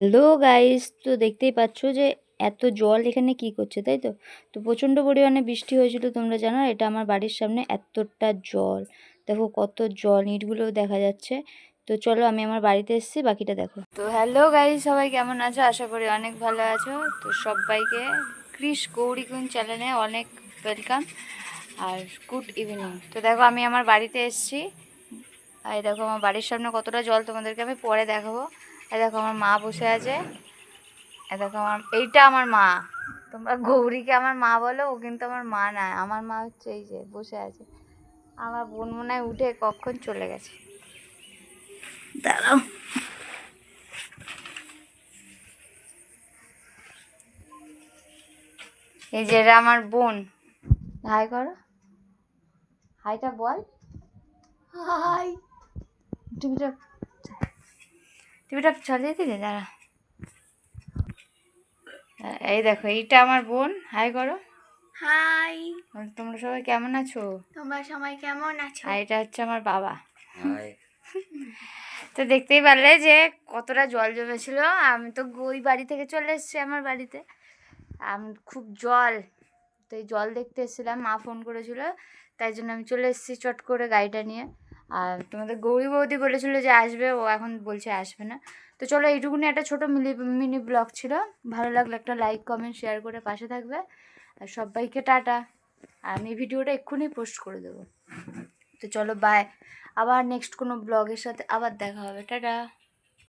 Hello guys, তো দেখতেই পাচ্ছ যে এত জল এখানে কি করছে, তাই তো? তো প্রচণ্ড পরিমাণে বৃষ্টি হয়েছিল, তোমরা জানো এটা আমার বাড়ির সামনে এতটা জল। দেখো কত জল ইটগুলোও দেখা যাচ্ছে। তো চলো আমি আমার বাড়িতে এসেছি, বাকিটা দেখো। তো হ্যালো গাইস, সবাই কেমন আছো? আশা করি অনেক ভালো আছো। তো সবাইকে ক্রিস গৌরীকুন চ্যানেলে অনেক ওয়েলকাম আর গুড ইভিনিং। তো দেখো আমি আমার বাড়িতে এসেছি। আর দেখো আমার বাড়ির সামনে কতটা জল তোমাদেরকে আমি পরে দেখাবো। দেখো আমার মা বসে আছে। দেখো আমার, এইটা আমার মা। তোমরা গৌরীকে আমার মা বলো, ও কিন্তু আমার মা না আমার মা হচ্ছে এই যে বসে আছে। আমার বোন মনে হয় উঠে কখন চলে গেছে। দাঁড়াও। এই যে আমার বোন। হাই করো। হাইটা বল। হাই। টিভিটা টিভিটা চালিয়ে দিলে দাঁড়া। এই দেখো এইটা আমার বোন। হাই করো। হাই। তোমরা সবাই কেমন আছো? তোমরা সবাই কেমন আছো? আর এটা হচ্ছে আমার বাবা। তো দেখতেই পারলে যে কতটা জল জমেছিল। আমি তো ওই বাড়ি থেকে চলে এসেছি আমার বাড়িতে। আমি খুব জল। তো এই জল দেখতে এসেছিলাম মা ফোন করেছিল। তাই জন্য আমি চলে এসেছি চট করে গাড়িটা নিয়ে। আর তোমাদের গৌরী বৌদি বলেছিল যে আসবে, ও এখন বলছে আসবে না। তো চলো এইটুকুনি একটা ছোটো মিলি, মিনি ব্লগ ছিল। ভালো লাগলে একটা লাইক কমেন্ট শেয়ার করে পাশে থাকবে। আর সবাইকে টাটা। আমি ভিডিওটা এক্ষুনি পোস্ট করে দেবো। তো চলো বাই আবার নেক্সট কোনো ব্লগের সাথে আবার দেখা হবে। টাটা।